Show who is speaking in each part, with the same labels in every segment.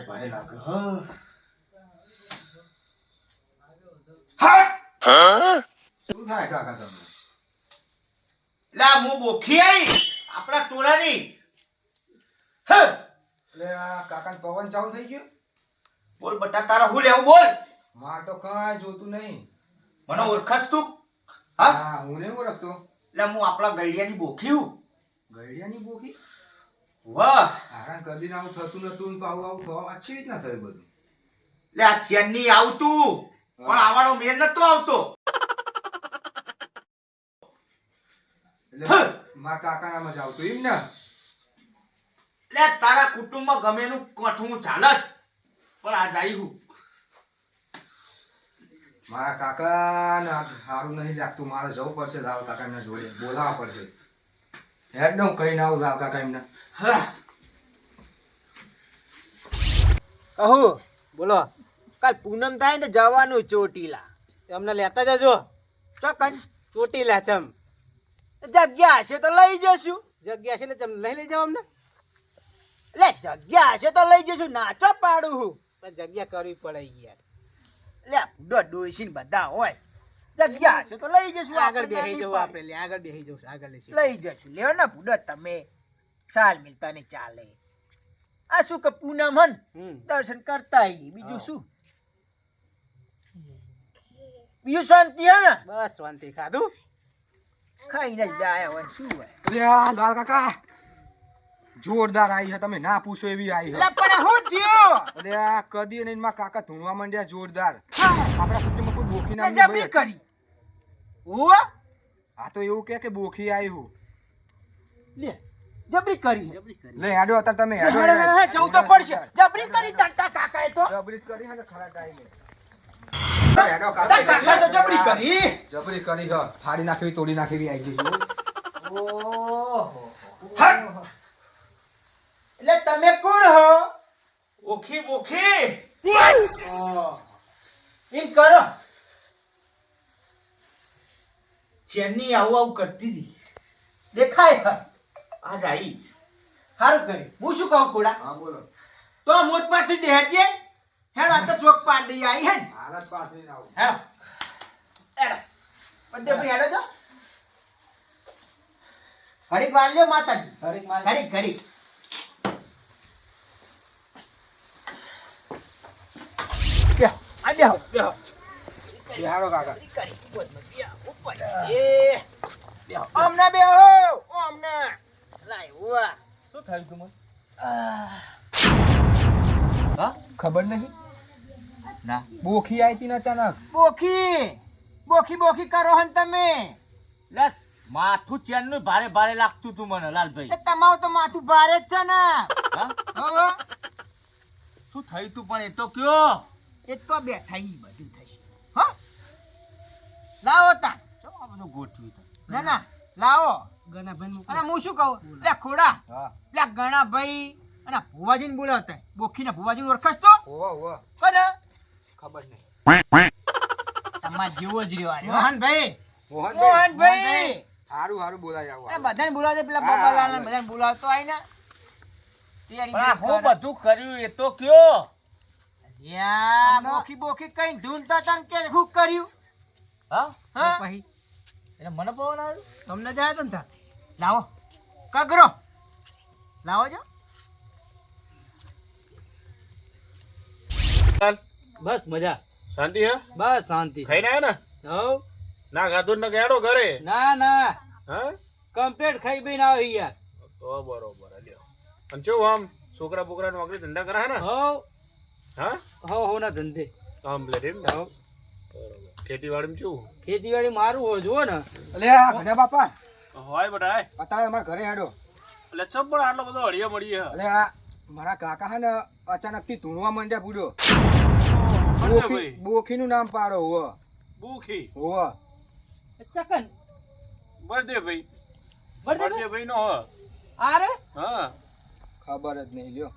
Speaker 1: ભારે ભારે લાગે હ હા
Speaker 2: શું થાય કાકા
Speaker 1: લા હું બોખી આપણા ટોળાની
Speaker 2: એટલે આ કાકાને પવન ચાલુ થઈ ગયો
Speaker 1: બોલ બટા તારા હું લેવું બોલ
Speaker 2: માર તો કાંઈ જોતું નહીં
Speaker 1: મને ઓળખસ તું હા
Speaker 2: નહીં ઓળખતો
Speaker 1: એટલે હું આપણા ગળિયાની બોખી હું
Speaker 2: ગળિયાની બોકી
Speaker 1: વાહ.
Speaker 2: કદી આવું થતું નતું ને પાવું આવું થવા અચ્છી રીતના થયું બધું.
Speaker 1: એટલે આ ચેન્ની આવતું. પણ આવવાનો મેળ નતો આવતો.
Speaker 2: એટલે. મારા કાકાના જ આવતું એમ ને.
Speaker 1: એટલે તારા કુટુંબમાં ગમે એનું કઠું ચાલત પણ આ જાયું
Speaker 2: મારા કાકા ને સારું નહીં લાગતું. મારે જવું પડશે લાવ કાકા એમના જોડે. બોલાવવા પડશે. હેડ ને હું કઈ ના આવું લાવ કાકા એમને
Speaker 3: કહું બોલો. કાલ પૂનમ થાય ને જવાનું ચોટીલા. અમને લેતા જજો. ચોકન ચોટીલા ચમ જગ્યા હશે તો લઈ જશું. જગ્યા હશે ને ચમ લઈ લઈ જાવ અમને? એટલે જગ્યા હશે તો લઈ જશું. નાચો પાડું હું. જગ્યા કરવી પડે યાર. લે ડો ડોસીને બધા હોય. જગ્યા હશે તો લઈ જશું. આગળ બેસી જવું આપણે. લે આગળ બેસી જવું આગળ લઈ જશું. લેવો ને પૂડો તમે. સાલ મિલતા ને ચાલે. આ શું કે પૂનમ હન? દર્શન કરતા આવીએ બીજું શું? બીજું શાંતિ હે ને? બસ શાંતિ ખાધું. ખાઈને જ ગયા હોય શું હોય?
Speaker 2: લાલ કાકા જોરદાર આવી છે તમે. ના પૂછો એવી આવી છે
Speaker 3: પણ હું થયો?
Speaker 2: અરે આ કદી નહીં માં કાકા ધૂણવા માંડ્યા જોરદાર. આપણા કુટુંબમાં કોઈ બોખી ના
Speaker 3: જબરી કરી. ઓ
Speaker 2: આ તો એવું કે કે બોખી આવી હું.
Speaker 3: લે. જબરી કરી.
Speaker 2: લે હેડો અત્યારે તમે હેડો.
Speaker 3: જવું તો પડશે. જબરી કરી તાકા કાકાએ તો.
Speaker 2: જબરી કરી હે ખરા ટાઈમે. હેડો
Speaker 3: કાકાએ તો જબરી કરી.
Speaker 2: જબરી કરી હ. ફાડી નાખી તોડી નાખી આવી ગઈ
Speaker 3: ઓહો. એટલે તમે કોણ હો?
Speaker 1: ઓખી બોખી.
Speaker 3: એમ કરો.
Speaker 1: ચેન્ની આવું આવું કરતી હતી
Speaker 3: દેખાય
Speaker 1: આજ આઈ.
Speaker 3: સારું કર્યું. હું શું કહું ખોડા?
Speaker 2: હા બોલો.
Speaker 3: તો મોટમાંથી દેહજે હેડ આ તો ચોક પાડ દઈ આઈ હે
Speaker 2: હાલત પાછી ના આવું.
Speaker 3: હેડ. હેડો. પડે ભાઈ હેડો જો ઘડીક વાર લ્યો માતાજી. ઘડીક ઘડીક ઘડીક. આ બેહો, બેહો.
Speaker 2: બિહારો કાકા.
Speaker 3: એ, બેહો. અમને બેહો, અમને. લાય,
Speaker 1: શું થયું તું મને? હા?
Speaker 2: ખબર નહીં?
Speaker 1: ના.
Speaker 2: બોખી આવી હતી અચાનક.
Speaker 3: બોખી! બોખી બોખી કરો હન તમે.
Speaker 1: લસ. માથું ચેનનું ભારે ભારે લાગતું તું મને લાલભાઈ.
Speaker 3: તમારું તો માથું ભારે જ છે ને.
Speaker 1: શું થયું તું પણ એ તો કયો?
Speaker 3: એ તો બેઠા ઈ બધું થશે. હા? લાવો તા
Speaker 1: શું આ બધું ગોઠવ્યું
Speaker 3: ના ના. લાવો. અને હું શું કહું? એટલે ખોડા.
Speaker 2: એટલે
Speaker 3: લે ભાઈ. અને ભુવાજીને બોલાવતા બોખીને ભુવાજીને ઓળખસ તો? કોને
Speaker 2: ખબર નહીં.
Speaker 3: તમાર જેવો જ રહ્યો મોહનભાઈ.
Speaker 2: મોહનભાઈ. સારું સારું બોલાય આવો
Speaker 3: અને બધાને બોલાવજે પેલા બાબાલાલ બધાને બોલાવતો આય ને. તૈયારી
Speaker 1: હું બધું કર્યું એ તો કયો?
Speaker 3: યા, બોખી બોખી કઈ ઢૂંઢતા તન ને કે શું કર્યું?
Speaker 1: હા?
Speaker 3: હા?
Speaker 1: એટલે મને પવન
Speaker 3: તમને જાય તો ને તાર. લાવો. કગરો. લાવો જો.
Speaker 4: બસ મજા.
Speaker 5: શાંતિ હે?
Speaker 4: બસ શાંતિ.
Speaker 5: ખાઈને આયા ને?
Speaker 4: હવ.
Speaker 5: ના ખાધું ને ગેડો ઘરે.
Speaker 4: ના ના.
Speaker 5: હા?
Speaker 4: કમ્પ્લેટ ખાઈ પીને આવી યાર
Speaker 5: તો બરોબર લ્યો. અને કેવું આમ? છોકરા બોકરા નોકરી ધંધા કરે હે ને?
Speaker 4: હવ.
Speaker 5: હા?
Speaker 4: હવ હો ના ધંધે
Speaker 5: કમ્પ્લેટ એમ
Speaker 4: હવ.
Speaker 5: બરોબર. ખેતીવાડીમાં કેવું
Speaker 4: ખેતીવાડી મારું હો જુઓ ને.
Speaker 2: અલે આ ઘરે બાપા.
Speaker 5: હોય બેટા હાય.
Speaker 2: અત્યારે અમારા ઘરે હેડો.
Speaker 5: એટલે ચમ પણ આટલો બધો હળિયા મળીએ હે?
Speaker 2: અલે આ મારા કાકા હે ને અચાનકથી ધૂણવા માંડ્યા
Speaker 5: પૂડ્યો
Speaker 2: બોખી
Speaker 5: ભાઈ.
Speaker 2: બોખીનું નામ પાડો હો.
Speaker 5: બોખી.
Speaker 2: હો.
Speaker 4: ચકન.
Speaker 5: બળદે ભાઈ.
Speaker 4: બળદે
Speaker 5: બળદે ભાઈ? નો હ.
Speaker 4: આરે
Speaker 5: હા.
Speaker 2: ખબર જ નહીં લ્યો.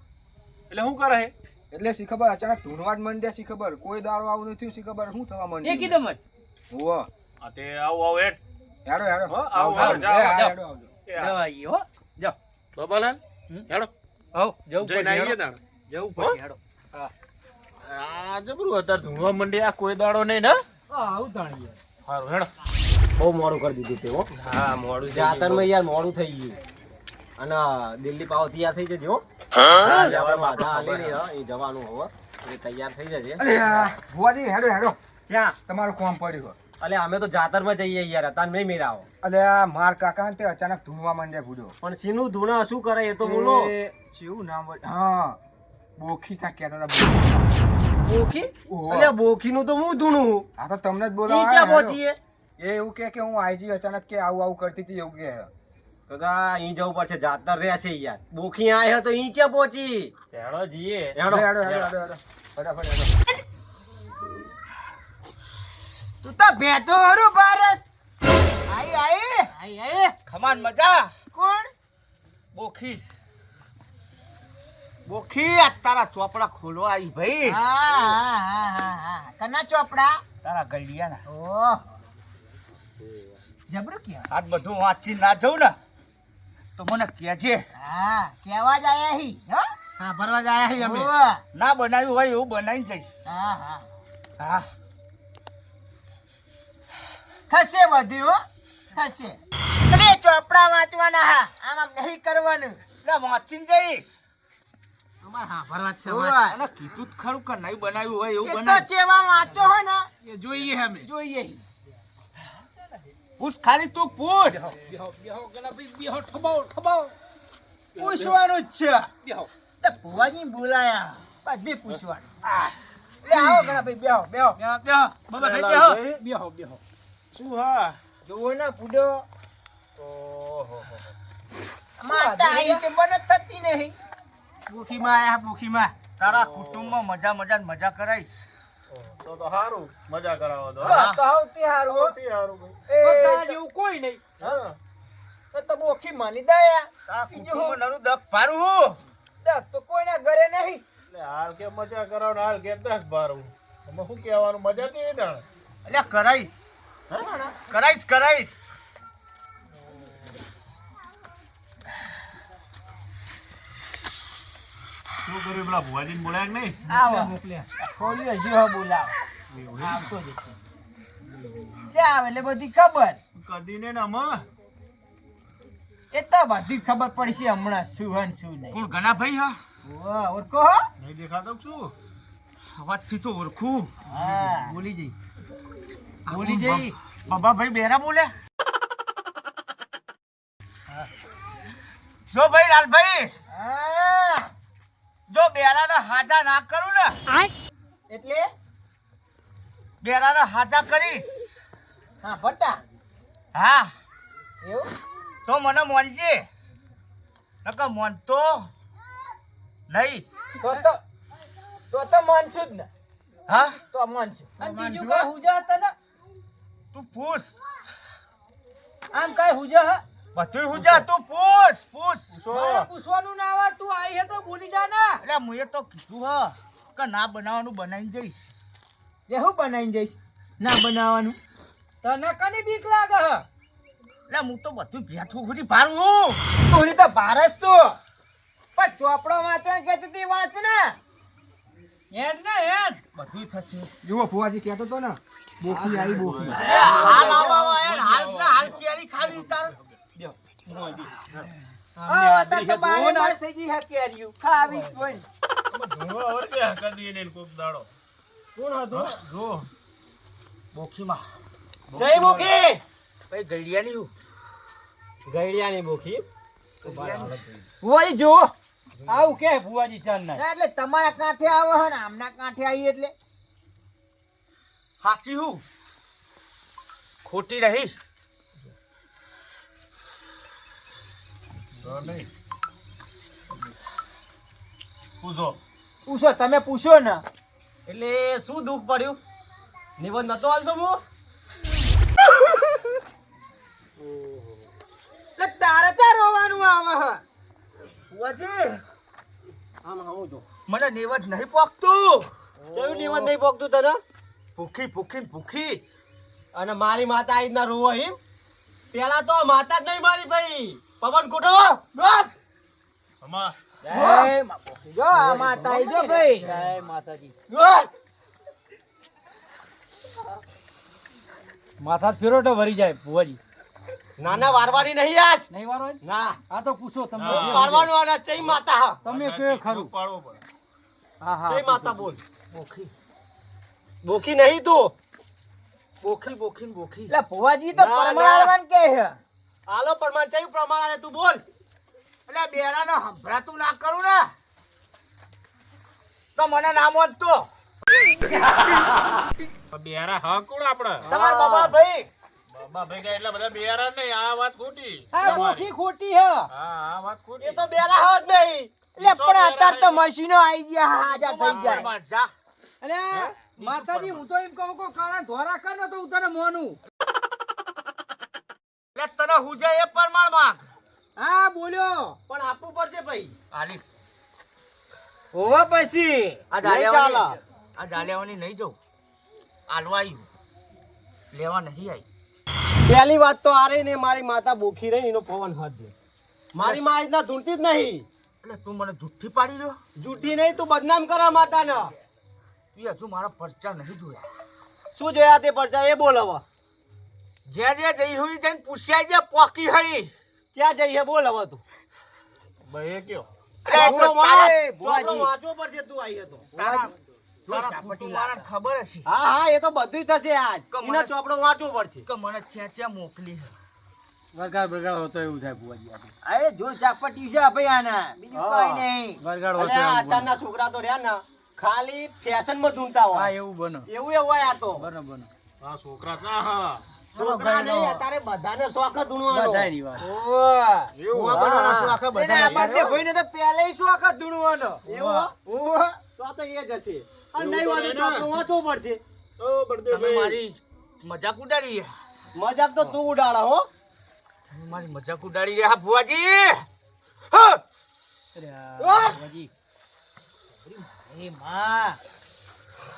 Speaker 5: એટલે શું કરે હે?
Speaker 2: એટલે શી ખબર અચાનક ધૂણવા જ માંડ્યા શી ખબર? કોઈ દારો આવું નથી થયું શી ખબર શું થવા
Speaker 4: એ
Speaker 2: માંડ્યું
Speaker 4: કીધું મત
Speaker 2: હો.
Speaker 5: આ તે આવું આવું હેડ
Speaker 2: હેડો હેડો.
Speaker 5: હો, આવો,
Speaker 2: આવજો.
Speaker 5: આવો, જાઓ,
Speaker 2: એ, હા,
Speaker 4: જાઓ.
Speaker 2: હેડો, આવજો.
Speaker 5: એ આ.
Speaker 4: જવા આવીએ હો. જાઓ.
Speaker 5: બાબાલાલ હેડો.
Speaker 4: હવ જવું
Speaker 5: જઈને
Speaker 4: હેડો. જવું પડશે હેડો.
Speaker 5: આજે બરું અત્યારે ધૂણવા મંડી આ કોઈ દાડો નહીં ને?
Speaker 4: આવું તાણી
Speaker 5: સારું હેડો.
Speaker 3: બહુ મોડું કરી દીધું તે હો.
Speaker 5: હા મોડું
Speaker 3: જાતરમાં યાર મોડું થઈ ગયું. અને દિલ્હી પાવ તૈયાર થઈ જજો આપણે હે, એ જવાનું હવે. એ તૈયાર થઈ જજે.
Speaker 2: ભુવાજી હેડો હેડો.
Speaker 3: ક્યાં?
Speaker 2: તમારું કોમ પડ્યું હોય.
Speaker 3: અલે અમે તો જાતરમાં જઈએ યાર હતા નહીં મેરાવો
Speaker 2: અલે આ માર કાકા તે અચાનક ધૂણવા માંડ્યા ભૂડો.
Speaker 3: પણ સીનું ધૂણા શું કરે એ તો બોલો.
Speaker 2: કેવું નામ હા બોખી કા કહેતા હતા
Speaker 3: બોખી. અલે બોખી બોખીનું તો હું ધૂણું?
Speaker 2: આ તો તમને જ બોલાવા
Speaker 3: ક્યાં પહોંચીએ.
Speaker 2: એ એવું કે કે હું આઈજી અચાનક કે આવું આવું કરતી હતી એવું કે.
Speaker 3: કાકા અહીં જવું પડશે જાતર રહેશે યાર. બોખી આયા તો ક્યાં પહોંચી.
Speaker 5: હેડો જીએ.
Speaker 3: હેડો
Speaker 2: હેડો હેડો હેડો. ફટાફટ હેડો.
Speaker 3: તું તો ભેતો હરું પારસ. આઈ આઈ. આઈ આઈ.
Speaker 1: ખમાન મજા.
Speaker 3: કોણ?
Speaker 1: બોખી. બોખી આ તારા ચોપડા ખોલવા આઈ ભાઈ.
Speaker 3: હા હા હા હા હા. કના ચોપડા?
Speaker 1: તારા ગળિયાના.
Speaker 3: ઓહ. જબરું ક્યાં
Speaker 1: આ બધું વાંચી ના જઉં ને તો મને કહેજે.
Speaker 3: હા કેવા જ આયા હી હો?
Speaker 1: હા ભરવા જ આયા
Speaker 3: ઓહ.
Speaker 1: ના બનાવ્યું હોય એવું બનાવીને જઈશ.
Speaker 3: હા હા.
Speaker 1: હા.
Speaker 3: થશે બધું હો. થશે. એટલે ચોપડા વાંચવાના હા આમ આમ નહીં કરવાનું.
Speaker 1: એટલે વાંચીને જઈશ.
Speaker 4: અમારે હા છે
Speaker 1: અને કીધું જ ખરું કે નહીં બનાવ્યું હોય એવું
Speaker 3: તો
Speaker 1: બનાવીશ
Speaker 3: ચેવા વાંચો હોય ને
Speaker 4: એ જોઈએ અમે.
Speaker 3: જોઈએ.
Speaker 1: પૂછ ખાલી તું પૂછ.
Speaker 4: બેહો બેહો ગલા ભાઈ બેહો ઠબાવ ઠબાવ.
Speaker 3: પૂછવાનું જ છે.
Speaker 4: બેહો.
Speaker 3: તે ભુવાજી બોલાયા. બધી પૂછવાનું. લે આવો ઘણા ભાઈ બેહો. બેહો
Speaker 4: બેહો. બેહો.
Speaker 1: બેહો
Speaker 4: બેહો.
Speaker 5: શું હા?
Speaker 3: જુઓ ને પૂડો
Speaker 5: ઓહો
Speaker 3: માતા તે બને થતી નહીં.
Speaker 1: ભૂખીમાં આયા ભૂખીમાં તારા કુટુંબમાં મજા મજા મજા કરાઈશ.
Speaker 5: તો તો સારું મજા કરાવો તો
Speaker 3: બસ તે હારું
Speaker 5: ભાઈ.
Speaker 4: તારા જેવું કોઈ નહીં.
Speaker 5: હા.
Speaker 3: તો તો બોખી માની દયા.
Speaker 1: તારા કુટુંબમાં નરું દખ ભારું હું?
Speaker 3: તો કોઈના ઘરે નહીં.
Speaker 5: એટલે હાલ કે મજા કરાવો હાલ કે દસ ભારું શું કહેવાનું? મજા કેવી દાણ
Speaker 1: એટલે કરાઈશ. કરાઈશ કરાઈશ.
Speaker 5: શું કર્યું પેલા ભુવાજીને બોલાયા કે નહીં?
Speaker 3: આવો.
Speaker 4: મોકલ્યા
Speaker 3: ખોલ્યો જો બોલાવ. આવતો જ છે. આવે એટલે બધી ખબર?
Speaker 5: કદી ને ને આમાં.
Speaker 3: એ તો બધી ખબર પડશે હમણાં શું હન શું નહીં.
Speaker 1: કોણ ઘણા ભાઈ હા?
Speaker 3: વાહ ઓળખો હા?
Speaker 5: નહીં દેખાતો શું?
Speaker 1: અવાજથી તો ઓળખું.
Speaker 3: હા.
Speaker 4: બોલી જઈ.
Speaker 1: બોલી જઈ. બાબા ભાઈ બેરા બોલે. જો ભાઈ લાલભાઈ.
Speaker 3: હા
Speaker 1: જો બેરાને હાજા ના કરું ને.
Speaker 3: એટલે
Speaker 1: બેરાને હાજા કરીશ.
Speaker 3: હા ભટ્ટા.
Speaker 1: હા.
Speaker 3: એવું?
Speaker 1: તો મને મોનજે. નકર મોનતો નહીં.
Speaker 3: તો તો તો તો માનશું જ ને.
Speaker 1: હા?
Speaker 3: તો માનશું.
Speaker 4: અને બીજું કઈ હુજા હતા ને?
Speaker 1: તું પૂછ.
Speaker 4: આમ કઈ હુજે હ?
Speaker 1: બધું હુજા તું પૂછ પૂછ.
Speaker 4: મારે પૂછવાનું ના આવે તું આઈ હે તો બોલી જા ને.
Speaker 1: એટલે મુએ તો કીધું હ કે ના બનાવવાનું બનાવીને જઈશ.
Speaker 3: લે હું બનાવીને જઈશ? ના બનાવવાનું.
Speaker 4: તને કની બીક લાગે હ?
Speaker 1: એટલે હું તો બધું ભેઠું ખુદી ભારું. હું
Speaker 3: તું તો ભારસ તો. પણ ચોપડો વાંચવા કહેતી તી વાંચ ને.
Speaker 4: હેડ ને હેડ.
Speaker 1: બધું થશે.
Speaker 2: જુઓ ફુવાજી કહેતો તો ને. બોખી આવી બોખી
Speaker 1: હાલ આવા યાર હાલ ના હાલ કેરી ખાવી તાર.
Speaker 3: હા તો તો બારે બાર થઈ ગઈ હે કેરીયું ખાવી કોઈ.
Speaker 5: ધૂણવા વર કે કદી ને કોક દાડો. કોણ હતો? જો.
Speaker 1: બોખીમાં
Speaker 3: જય મુખી!
Speaker 1: ભાઈ ગળિયાની હું.
Speaker 3: ગઈડિયાની બોખી
Speaker 1: ઓય જો.
Speaker 4: આવું કે ભુવાજી ચાલ ના
Speaker 3: એટલે તમારા કાંઠે આવો હે ને આમના કાંઠે આવી એટલે.
Speaker 1: સાચી હું? ખોટી રહી.
Speaker 5: પૂછો.
Speaker 3: પૂછો તમે પૂછો ને. એટલે શું દુઃખ પડ્યું? નિબંધ નતો હાલતો હું તારે ચા રોવાનું આવે હે. આમ હું જો.
Speaker 1: મને નિવત નહીં પોકતું
Speaker 3: કયું નિવત નહીં પોકતું તને?
Speaker 1: ભૂખી ભૂખી ભૂખી.
Speaker 3: અને મારી માતા આવી ના રોવો હિમ પેલા તો માતા જ નહીં મારી ભાઈ. પવન કુટો.
Speaker 4: માથા ફેરો તો વરી જાય ભુવાજી.
Speaker 6: ના ના વારવાની નહીં આજ.
Speaker 4: નહીં વારવાની
Speaker 6: ના.
Speaker 4: આ તો પૂછો તમને
Speaker 6: વારવાનું આના ચઈ માતા
Speaker 4: તમે કે ખરું?
Speaker 5: પાડવો પડે.
Speaker 4: હા હા
Speaker 6: ચઈ માતા બોલ. ઓખી બોખી નહીં તું. બોખી બોખી ને બોખી.
Speaker 4: એટલે ભુવાજી તો
Speaker 6: ના, ના.
Speaker 4: કે છે?
Speaker 6: હાલો પ્રમાણ ચઈ પ્રમાણ આલે તું બોલ.
Speaker 1: એટલે બેરાનો સંભળાતું ના કરું ને. તો મને નામ મોનતો
Speaker 5: બેરા હા કોણ આપડે
Speaker 6: તમાર બાબા ભાઈ
Speaker 5: બાબા ભેગા એટલા બધા બેરા નહીં આ વાત ખોટી.
Speaker 4: આ
Speaker 5: તમારી.
Speaker 4: ખોટી હે
Speaker 5: હા આ વાત ખોટી.
Speaker 6: એ તો બેરા હોત નહીં.
Speaker 4: એટલે પણ અત્યારે તો મશીનો આવી ગયા હાજા થઈ જાય
Speaker 1: જા.
Speaker 4: એટલે માતાજી હું તો એમ કહું કે કાળા ધોરા કર ને તો હું તને મોનું.
Speaker 1: એટલે તને હુજે એ પરમાણ માંગ.
Speaker 4: હા બોલ્યો.
Speaker 6: પણ આપવું પડશે ભાઈ.
Speaker 1: આલીશ.
Speaker 4: હોવા પછી.
Speaker 1: આ
Speaker 6: નહીં
Speaker 1: આ જાલિયાવાની નહીં જવું આલવા આવ્યું લેવા નહીં આવી
Speaker 6: પહેલી વાત તો આ રહી ને મારી માતા બોખી રહી એનો પવન હાથ દે. મારી માં આજના ધૂંટી જ નહીં.
Speaker 1: એટલે તું મને જુઠ્ઠી પાડી રહ્યો?
Speaker 6: જુઠ્ઠી નહીં તું બદનામ કરા માતાને.
Speaker 1: તું હજુ મારા પરચા નહીં જોયા.
Speaker 6: શું જોયા તે પરચા? એ બોલાવો
Speaker 1: જ્યાં જ્યાં જઈ હોય જઈને પૂછ્યા જે પોકી હઈ.
Speaker 6: ક્યાં જઈ હે? બોલાવો તું.
Speaker 5: ભાઈ કયો?
Speaker 1: ખબર હશે.
Speaker 6: હા હા એ તો બધું થશે આજ. ચોપડો વાંચવો પડશે.
Speaker 1: કે મને ચ્યાં મોકલી.
Speaker 4: વરગાડ વરગાડ હોતો એવું થાય ભુવાજી
Speaker 6: અરે જો ચાપટી છે ભાઈ આના. બીજું
Speaker 4: કઈ
Speaker 6: નહીં.
Speaker 4: વરગાડ હોતો
Speaker 6: અરે આ
Speaker 4: એવું બને.
Speaker 6: અત્યારના છોકરા તો રહ્યા ને. ખાલી ફેશનમાં ઝૂમતા
Speaker 4: હા એવું બનો.
Speaker 6: એવું એવું હોય આ તો.
Speaker 4: બનો બનો.
Speaker 5: હા છોકરા ના હા.
Speaker 6: છોકરા નહીં અત્યારે બધાને શોખ જ ધૂણવાનો.
Speaker 4: બધાયની વાત.
Speaker 5: એવું
Speaker 6: હા.
Speaker 4: એને આ બાજુ ભાઈને તો પહેલેય શોખ જ ધૂણવાનો.
Speaker 6: એવું? તો તો એ જ હશે. અને નહીં હોય તો ચોપડો વાંચવો પડશે.
Speaker 5: ઓ બળદેવ
Speaker 1: તમે મારી મજાક ઉડાડી
Speaker 6: મજાક તો તું ઉડાડા હો.
Speaker 1: મારી મજાક ઉડાડી રહ્યા ભુવાજી. હા!
Speaker 4: અરે ભુવાજી.
Speaker 1: એ માં.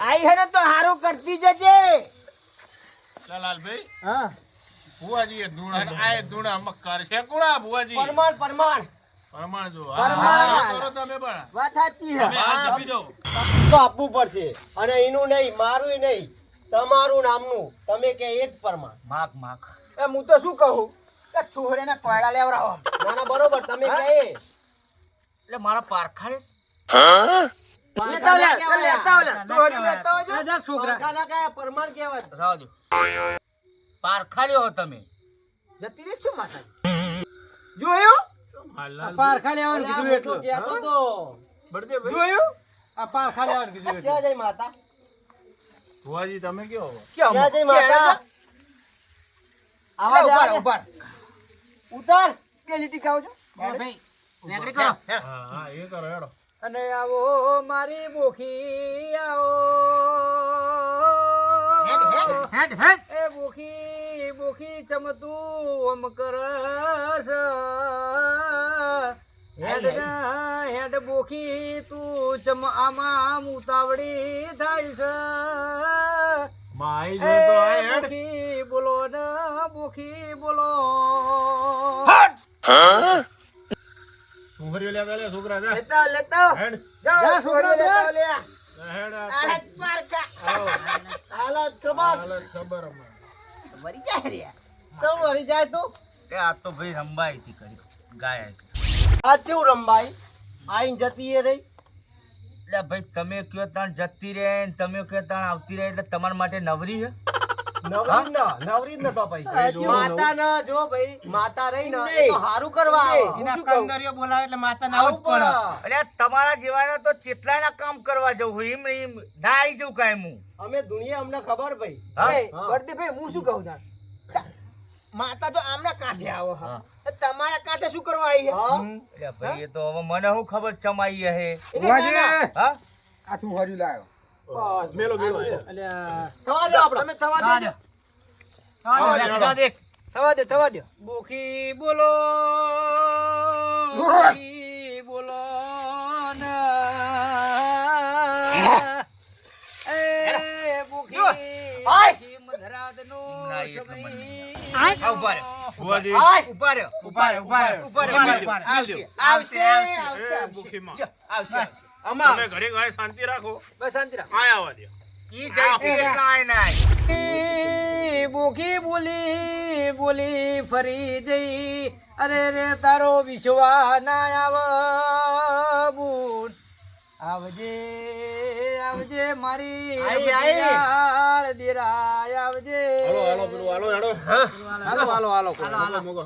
Speaker 6: આઈ હે ને તો હારું કરતી જજે.
Speaker 5: લાલભાઈ
Speaker 4: હા.
Speaker 5: ભુવાજી એ ધૂણા આ એ ધૂણા મક્કાર છે. કોણ ભુવાજી?
Speaker 6: પરમાણ પરમાણ.
Speaker 5: પરમાણ જો
Speaker 6: પરમાણ.
Speaker 5: કરો તમે પણ.
Speaker 6: વાત સાચી
Speaker 5: તમે આ જપી
Speaker 6: તો આપવું પડશે. અને એનું નહીં મારું નહીં. તમારું નામનું. તમે કે એક જ
Speaker 1: માખ
Speaker 6: એ હું તો શું કહું? કે થોડેને કોયડા લેવડાવો ના ના બરોબર. તમે કે
Speaker 1: એટલે મારા પારખાએ
Speaker 6: લેતા લે લેતા લે થોડી લેતા આવજો.
Speaker 4: જા, છોકરા.
Speaker 6: પારખાના કયા પરમાણ કહેવાય?
Speaker 1: રાવ પારખા લ્યો તમે.
Speaker 6: જતી રે શું માતા જોયું.
Speaker 4: પારખા લેવાનું કીધું એટલું.
Speaker 6: કહેતો તો.
Speaker 5: બળદેવ ભાઈ.
Speaker 6: જોયું?
Speaker 4: આ પારખા લેવાનું કીધું એટલું.
Speaker 6: ક્યાં માતા?
Speaker 5: ભુવાજી તમે કયો
Speaker 6: ક્યાં જઈ માતા? આવા જા
Speaker 4: ઊભા
Speaker 6: ઉતાર. પેલી ટીકાવજો
Speaker 4: ભાઈ. નેકડી કરો.
Speaker 5: હા હા એ કરો હેડો.
Speaker 4: અને આવો મારી બોખી આવો.
Speaker 1: હેડ હેડ
Speaker 4: એ બોખી ભૂખી ચમતું ઓમ કરસ. હેડ જા, હેડ બોખી તું ચમ આમાં ઉતાવળી થાય છે
Speaker 5: આ હેડ.
Speaker 4: બોખી બોલો ને બોખી બોલો.
Speaker 5: સુંગરીઓ લેતા લે છોકરા જા.
Speaker 6: લેતા લેતા.
Speaker 5: હેડ.
Speaker 4: જા, છોકરા,
Speaker 6: લેતા લે.
Speaker 5: હેડ આ
Speaker 6: આ પારકા હાલત ખબર?
Speaker 5: હાલત ખબર અમને.
Speaker 6: મરી જાય રે. તો મરી જાય તું?
Speaker 1: એ આ તો ભાઈ રંબાઈ થી કરી ગાય
Speaker 6: આ કેવું રંબાઈ? આઈન જતી એ રહી?
Speaker 1: એટલે ભાઈ તમે કયો તાણ જતી રહે ને તમે કયો તાણ આવતી રહે એટલે તમારા માટે નવરી હે?
Speaker 6: નવરી ન તો ભાઈ માતા ન જો ભાઈ માતા રહી ને એ તો હારું કરવા આવે.
Speaker 4: બોલાવે એટલે માતા
Speaker 6: આવું પડે.
Speaker 1: એટલે તમારા જેવાના તો કેટલાયના કામ કરવા જવું હોય? એમ એમ. ના આવી જવું કાંઈ હું
Speaker 6: અમે દુનિયા અમને ખબર ભાઈ? એ,
Speaker 4: હું. શું કહું તાર? માતા તો આમના કાંઠે આવો હા. તમારા કાંઠે શું કરવા આવી છે?
Speaker 6: હા?
Speaker 1: ભાઈ એ તો હવે મને શું ખબર ચમાઈ હે? હા?
Speaker 2: આ તું હર્યું લાયો.
Speaker 5: મેલો મેલો
Speaker 4: અલ્યા,
Speaker 6: થવા દે આપણે.
Speaker 4: તમે થવા
Speaker 1: દે. થવા દો, થવા દે.
Speaker 4: થવા દે. થવા દે બોખી બોલો બોખી બોલો ના. એ બોખી
Speaker 6: આય.
Speaker 4: બોખી મધરાતનો
Speaker 1: ના,
Speaker 4: સમય.
Speaker 1: આ ઊભા રહો.
Speaker 6: આય.
Speaker 4: ઊભા રહ્યો ઊભા રહ્યો ઊભા રહ્યો ઊભા રહ્યો
Speaker 5: ઊભા
Speaker 4: ઊભા
Speaker 5: રહ્યો.
Speaker 4: રહ્યો. આવશે આવશે. આવશે. આવશે
Speaker 5: તમે ઘરે ઘરે શાંતિ રાખો.
Speaker 4: બસ શાંતિ રાખો.
Speaker 5: આય આવવા દો.
Speaker 1: ઈ એટલા આય નાય.
Speaker 3: બોકી બોલી બોલી ફરી જઈ. અરે રે તારો વિશ્વા ના આવ બુન આવજે આવજે મારી
Speaker 4: આઈ,
Speaker 3: દીરાય આવજે.
Speaker 5: હાલો હાલો પેલું હાલો હાલો
Speaker 3: હાલો હાલો હાલો
Speaker 5: હાલો. મૂકો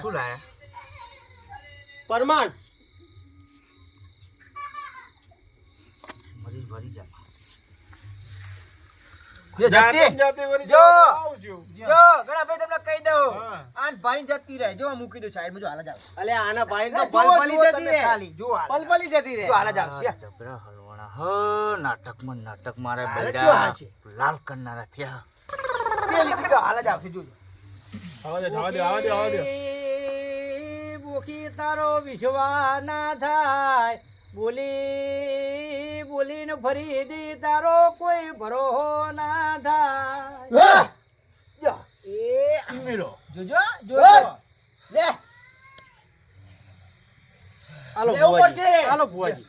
Speaker 1: શું લાયા?
Speaker 4: પરમાન
Speaker 1: મરી ભરી જા.
Speaker 5: જાતે. જાતે વળી
Speaker 3: જો.
Speaker 5: આવું
Speaker 3: જો ઘણા તમને કહી દઉં. આન ભાઈ જતી રહે. જો મૂકી દો સાઈડમાં જો હાલા જાવ
Speaker 4: અલે આના ભાઈ તો પલપલી જતી રહે.
Speaker 3: ખાલી, જુઓ
Speaker 4: પલપલી જતી રહે.
Speaker 3: જો હાલા જાવ
Speaker 1: જબરા હલવાણા હ નાટકમાં નાટક મારા બેડા. લાલ કરનારા થયા.
Speaker 3: પેલી દીકરી હાલા જાવ જોજો
Speaker 5: આવા દે આવા દે આવા દે આવા દે.
Speaker 3: એ તારો વિશ્વા ના થાય. બોલી બોલીને ફરી દી તારો કોઈ ભરો ના થાય. જો,
Speaker 4: એ
Speaker 3: જોજો જોજો.
Speaker 4: લે.
Speaker 3: હાલો ભુવાજી. હાલો ભુવાજી.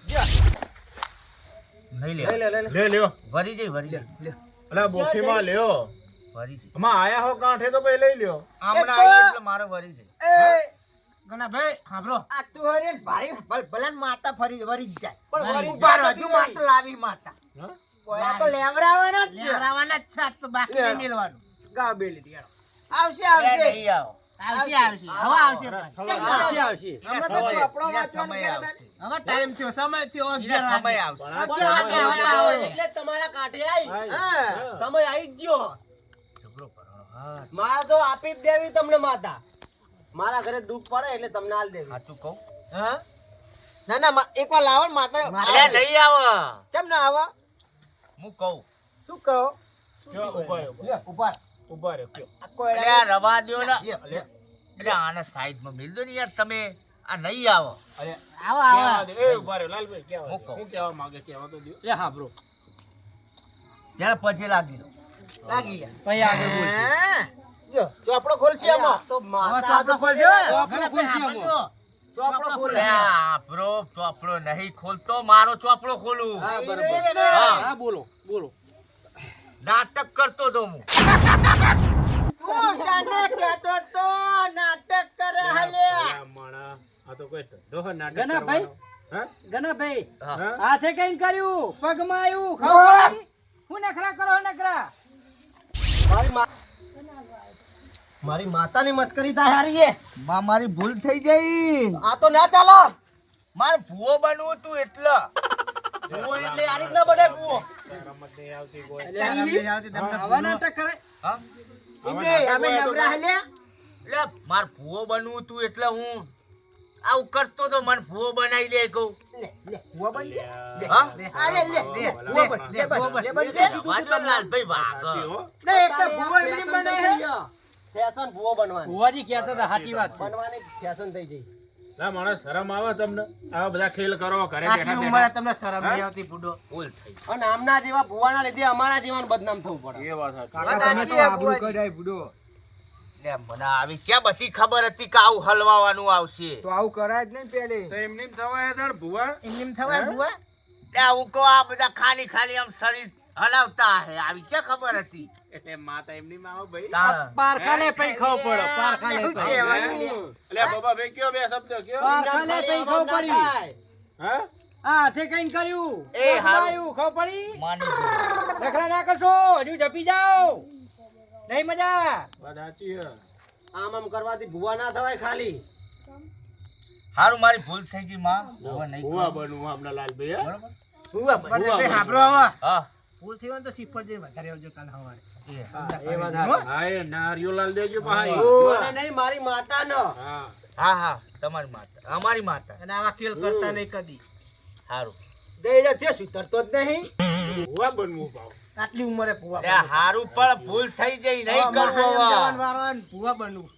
Speaker 1: નહીં
Speaker 4: લે.
Speaker 1: લે.
Speaker 4: લે લે.
Speaker 5: લે લ્યો.
Speaker 1: જઈ
Speaker 5: અલા બોખીમાં
Speaker 1: જઈ.
Speaker 5: આયા હો કાંઠે તો પછી લઈ લ્યો.
Speaker 1: એટલે મારો ભરી જઈ.
Speaker 3: એ
Speaker 4: ગણા ભાઈ સાંભળો
Speaker 3: આ તું હરે ભાઈ ભલ- માતા ફરી વરી જાય.
Speaker 4: પણ વળી
Speaker 3: ઊભા રહો,
Speaker 4: જતી
Speaker 3: હજુ
Speaker 4: રહી.
Speaker 3: લાવી માતા.
Speaker 5: હા?
Speaker 3: તો લેવડાવવાના જ છે.
Speaker 4: જ છે તો બાકી નહીં મેલવાનું
Speaker 3: ગાવ બે લીધી, આવશે આવશે.
Speaker 1: નહીં આવો.
Speaker 4: આવશે. આવશે હવે આવશે
Speaker 3: આવશે આવશે
Speaker 1: એના
Speaker 3: હમણાં તો
Speaker 1: સમય-
Speaker 3: આપણો
Speaker 1: એના
Speaker 3: વાંચવાનું
Speaker 1: સમય
Speaker 3: કહેતા
Speaker 1: આવશે.
Speaker 4: હવે ટાઈમ થયો સમય. થયો
Speaker 1: સમય. આવશે.
Speaker 4: એટલે તમારા કાંઠે આવી
Speaker 3: હા.
Speaker 4: સમય આવી જ ગયો. મારે તો આપી જ દેવી તમને માતા. મારા ઘરે દુઃખ પડે એટલે તમને આલ દેવી.
Speaker 1: સાચું કહું?
Speaker 3: હા? ના ના મા- એકવાર લાવો ને માતા
Speaker 1: અરે નહીં આવો?
Speaker 3: કેમ ના આવો?
Speaker 1: હું કહું?
Speaker 3: શું કહો?
Speaker 5: કયો ઊભા રહ્યો, ઊભા
Speaker 3: લે, ઊભા
Speaker 5: ઊભા રહ્યો, કયો.
Speaker 3: આ કોઈ
Speaker 1: અરે આ રવા દ્યો ને. એટલે આને સાઈડમાં મિલ દો ને યાર તમે. આ નહીં આવો.
Speaker 4: અરે આવો
Speaker 5: આવો. દે. એ ઊભા રહ્યો, લાલભાઈ, કહેવા હું
Speaker 1: કહું.
Speaker 5: શું કહેવા માંગે કેવા તો દ્યો.
Speaker 3: એ હા બ્રો.
Speaker 1: ત્યારે પછી લાગી દો.
Speaker 3: લાગી ગયા. પછી આગળ. જો ચોપડો ખોલશે આમાં.
Speaker 4: તો
Speaker 3: ચોપડો ખોલશે
Speaker 4: ખોલશે.
Speaker 3: ચોપડો ખોલશે ચોપડો
Speaker 1: અરે આપણો ચોપડો નહીં ખોલતો મારો ચોપડો ખોલું.
Speaker 3: હા હા. બોલો બોલો.
Speaker 1: નાટક કરતો તો હું.
Speaker 3: તું જાને કહેતો તો નાટક કરે
Speaker 5: આ તો કોઈ નાટક
Speaker 3: હાથે કર્યું? પગમાં આવ્યું? ખબર હું નખરા કરો નખરા?
Speaker 4: મારી મા- મારી માતાની મસ્કરી થાય હારી એ.
Speaker 1: માં મારી ભૂલ થઈ ગઈ
Speaker 4: આ તો ના ચાલો
Speaker 1: માર ભૂવો બનવું તું એટલે
Speaker 4: ભૂવો એટલે આ રીતના બને ભૂવો.
Speaker 5: રમત નહીં આવતી કોઈ.
Speaker 3: આવા નાટક કરે
Speaker 1: હા
Speaker 3: અમે નવરા હાલ્યા
Speaker 1: એટલે માર ભૂવો બનવું તું એટલે હું આવું કરતો તો મને ભૂવો બનાવી દે કહું ભૂવો
Speaker 3: બની લે લે લે ભૂવો બન, લે બન, લે બન, લે.
Speaker 1: ને લાલભાઈ વાઘ
Speaker 5: સાચી હો.
Speaker 3: લે, એક તો ભૂવો એમની બને છે.
Speaker 4: ફેશન ભૂવો બનવાની.
Speaker 3: ભુવાજી કહેતા હતા સાચી વાત છે.
Speaker 4: બનવાની ફેશન થઈ જઈ
Speaker 5: ના માણસ શરમ આવે તમને? આવા બધા ખેલ કરો ઘરે
Speaker 3: આટલી
Speaker 5: બેઠા
Speaker 3: ઉંમરે
Speaker 5: બેઠા.
Speaker 3: તમને શરમ નહીં આવતી બુડો.
Speaker 1: ભૂલ થઈ.
Speaker 4: અને આમના જેવા ભૂવાના લીધે અમારા જીવન બદનામ થવું પડે.
Speaker 5: એ વાત સાચી.
Speaker 3: વાત સાચી છે, ભુવાજી.
Speaker 1: લે મને આવી ક્યાં બધી ખબર હતી કે આવું હલવાવાનું આવશે?
Speaker 2: તો આવું કરાય જ નહીં પેલે
Speaker 5: તો એમની એમ થવાય ભૂવા?
Speaker 3: એમ થવાય
Speaker 5: હે?
Speaker 3: ભુવા?
Speaker 1: લે આવું કહો આ બધા ખાલી ખાલી આમ શરીર હલાવતા હે આવી છે ખબર હતી?
Speaker 5: એટલે માતા એમની માં ભાઈ?
Speaker 3: પારખાને પઈ ખાવ પડો પારખાને
Speaker 4: એવું
Speaker 3: પૈ.
Speaker 4: કહેવાનું
Speaker 5: હે? એટલે બાબા ભાઈ કયો બે શબ્દ કયો?
Speaker 3: પારખાને પઈ ખાવ પડી.
Speaker 5: હે?
Speaker 3: આ તે કઈ કર્યું?
Speaker 1: એ હારું.
Speaker 3: ખાવ પડી?
Speaker 1: માની ગયો.
Speaker 3: ના કરશો હજુ જપી જાઓ. નહીં મજા?
Speaker 5: વાત સાચી હે.
Speaker 4: આમ આમ કરવાથી ભૂવા ના થવાય ખાલી.
Speaker 1: હારું મારી ભૂલ થઈ ગઈ માં. હવે નહીં
Speaker 5: ભૂવા બનવું હમણાં લાલભાઈ હે?
Speaker 3: ભૂવા
Speaker 5: ભુવા. ભુવા.
Speaker 3: હાંભળો હવે.
Speaker 1: હા.
Speaker 3: ભૂલ થઈ હોય ને તો સિફર જઈને વધારે આવજો કાલ સવારે.
Speaker 1: એ.
Speaker 3: એ વાત સાચી.
Speaker 5: હા એ નારિયો લાલ દેજો ભાઈ.
Speaker 4: નહીં મારી માતાનો.
Speaker 5: હા.
Speaker 1: હા હા તમારી માતા અમારી માતા.
Speaker 3: અને આવા ખેલ કરતા નહીં કદી.
Speaker 1: હારું.
Speaker 3: દઈ છે સુધરતો જ નહીં.
Speaker 5: ભૂવા બનવું ભાવ.
Speaker 3: આટલી ઉંમરે ભુવા
Speaker 1: હારું પણ ભૂલ થઈ જઈ નહીં કરવો હવે.
Speaker 3: બનવું.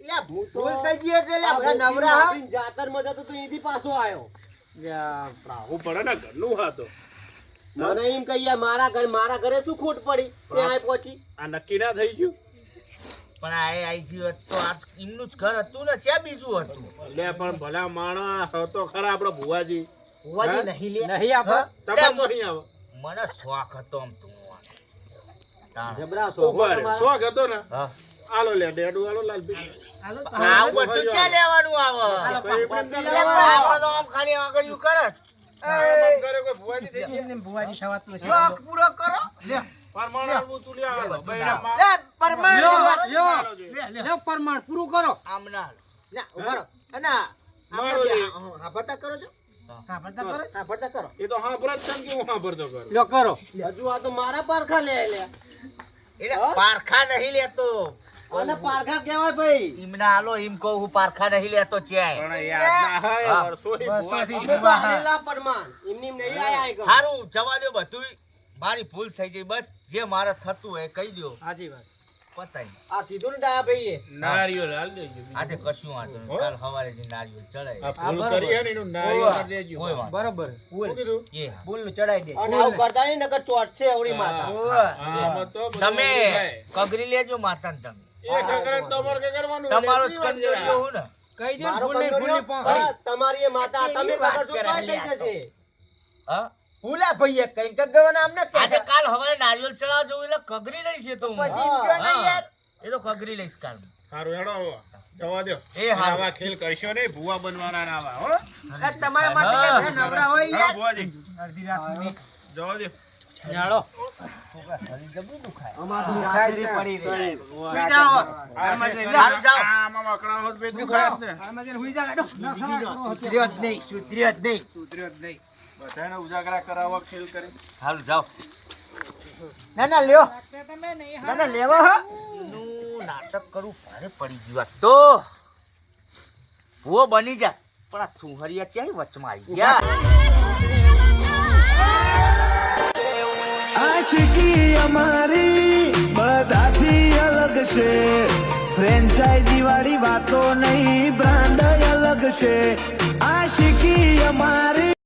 Speaker 4: એટલે ભૂ તો-
Speaker 3: ભૂલ થઈ ગઈ એટલે નવરા
Speaker 4: જતો તો અહીંથી પાછો આવ્યો
Speaker 5: પડે ને ઘરનું હા તો
Speaker 4: મને એમ કહીએ મારા ઘરે મારા ઘરે શું ખોટ પડી? તે આ પહોંચી
Speaker 5: આ નક્કી ના થઈ ગયું?
Speaker 1: પણ આ એ આઈ ગયું તો આ એમનું જ ઘર હતું ને ત્યાં બીજું હતું.
Speaker 5: લે પણ ભલા માણસ હતો ખરા આપણો ભુવાજી.
Speaker 4: ભુવાજી નહીં લે.
Speaker 3: નહીં આપો?
Speaker 5: તમે તો અહીં આવો.
Speaker 1: મને શોખ હતો આમ તું
Speaker 3: જબરા
Speaker 5: શોખ શોખ હતો ને? આલો લે બેડું આલો લાલભાઈ.
Speaker 1: આવું બધું ક્યાં લેવાનું આવે? આપણે તો આમ ખાલી આગળ કરે.
Speaker 5: પરમાણ
Speaker 3: પૂરું કરો.
Speaker 1: આમ ના
Speaker 3: ના ઊભા રહો. અને આ-
Speaker 5: મારો
Speaker 3: આપણે
Speaker 5: જી.
Speaker 3: આ- આ ભરતા કરો છો
Speaker 4: કરો.
Speaker 3: હજુ આ તો મારા પારખા લે લે.
Speaker 1: એટલે પારખા નહીં લેતો.
Speaker 3: અને પારખા કહેવાય ભાઈ?
Speaker 1: ઈમના આલો ઈમ કહું હું પારખા નહીં લેતો છે
Speaker 5: પણ એ
Speaker 1: ના.
Speaker 5: વર્ષોથી
Speaker 3: પરમાન એમ નહીં આયા એક.
Speaker 1: સારું જવા દો બધું મારી ભૂલ થઈ ગઈ બસ. જે મારે થતું હોય એ કહી દો
Speaker 3: સાચી વાત.
Speaker 1: પતાઈ
Speaker 3: આ કીધું ને ડાયા ભાઈએ.
Speaker 5: નારિયેળ હાલ દેજો
Speaker 1: આજે કશું વાંધો નહીં. કાલ સવારે જે નારિયેળ ચડાય.
Speaker 5: આ ફૂલ. કરી હે ને એનું નારિયેળ દેજો.
Speaker 3: બરાબર.
Speaker 5: ફૂલ કીધું?
Speaker 1: એ ફૂલ
Speaker 4: ફૂલનું ચડાઈ દે.
Speaker 3: અને આવું કરતા નહીં નકર ચોટશે ઓરી માતા.
Speaker 1: તમે કગરી લેજો માતાને તમે.
Speaker 5: એ ખખરે તમારે
Speaker 1: તમારો જ
Speaker 5: એટલે
Speaker 1: કંદોરિયો હું ને.
Speaker 3: કહી દે ભૂલ ભૂલ તમારી એ માતા તમે થઈ
Speaker 4: તો.
Speaker 3: જશે
Speaker 1: હા?
Speaker 4: ભૂલા ભાઈએ કઈ કગવાના આમને
Speaker 1: આજે કાલ સવારે નારિયેળ ચડાવવા જવું એટલે કગરી લઈશ એ તો
Speaker 4: પછી એમ કહો ને યાર.
Speaker 1: એ તો કગરી લઈશ કાલ.
Speaker 5: સારું હેડો જવા દો
Speaker 1: એ હારું.
Speaker 5: આવા ખેલ કરશો નહીં ભૂવા બનવાના ના આવા હો.
Speaker 4: તમારા માટે નવરા હોય યાર.
Speaker 5: ભુવાજી.
Speaker 4: અડધી રાતની
Speaker 5: જવા દો ઉજાગરા કરાવવા ખેલ કરી.
Speaker 1: જાઓ.
Speaker 4: ના ના લ્યો. ના ના લેવા
Speaker 1: નાટક કરું ભારે પડી ગયું તો. ભૂવો બની જા પણ આ સુહરિયા છે વચમાં આવી ગયા?
Speaker 7: આશિકી અમારી બધાથી અલગ છે. ફ્રેન્ચાઇઝી વાળી વાતો નહીં બ્રાન્ડ અલગ છે. આશિકી અમારી